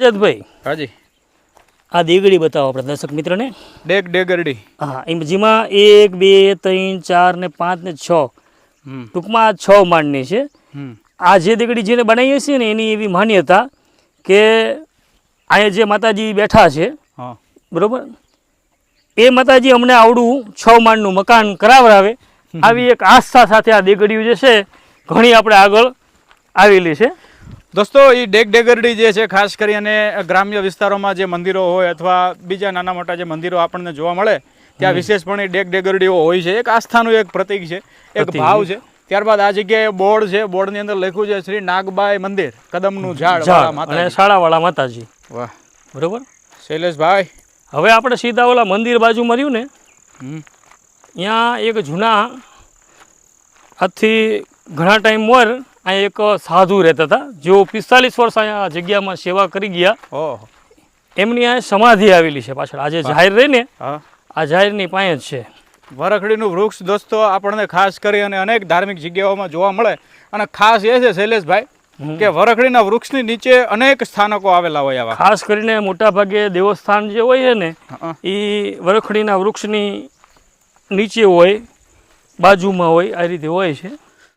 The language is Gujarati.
અજતભાઈ હાજી. આ દેગડી બતાવો આપણે દર્શક મિત્રને. ડેગ ડેગરડી. હા એમ જેમાં એક બે ત્રણ ચાર ને પાંચ ને છ. ટૂંકમાં છ માંડની છે. આ જે દેગડી જેને બનાવીએ છીએ ને એની એવી માન્યતા કે અહીંયા જે માતાજી બેઠા છે હા. બરોબર? એ માતાજી અમને આવડું છ માંડનું મકાન કરાવરાવે આવી એક આસ્થા સાથે આ દેગડીઓ જે છે ઘણી આપણે આગળ આવેલી છે. દોસ્તો એ ડેગ ડેગરડી જે છે ખાસ કરી અને ગ્રામ્ય વિસ્તારોમાં જે મંદિરો હોય અથવા બીજા નાના મોટા જે મંદિરો આપણને જોવા મળે ત્યાં વિશેષપણે ડેગ ડેગરડીઓ હોય છે. એક આસ્થાનું એક પ્રતીક છે એક ભાવ છે. ત્યારબાદ આ જગ્યાએ બોર્ડ છે. બોર્ડની અંદર લખ્યું છે શ્રી નાગબાઈ મંદિર કદમનું ઝાડ અને શાળાવાળા માતાજી. વાહ. બરોબર? શૈલેષભાઈ. હવે આપણે સીધા ઓલા મંદિર બાજુ મળ્યું ને હમ. ત્યાં એક જૂના આજથી ઘણા ટાઈમ મોર અહીંયા એક સાધુ રહેતા હતા જેઓ પિસ્તાલીસ વર્ષ અહીંયા આ જગ્યામાં સેવા કરી ગયા. એમની અહીંયા સમાધિ આવેલી છે પાછળ. આજે જાહેર રહી ને આ જાહેરની પાસે જ છે. વરખડીનું વૃક્ષ દોસ્તો આપણને ખાસ કરી અને અનેક ધાર્મિક જગ્યાઓમાં જોવા મળે. અને ખાસ એ છે શૈલેષભાઈ કે વરખડીના વૃક્ષની નીચે અનેક સ્થાનકો આવેલા હોય આવા. ખાસ કરીને મોટા ભાગે દેવસ્થાન જે હોય છે ને એ વરખડીના વૃક્ષની નીચે હોય બાજુમાં હોય આ રીતે હોય છે.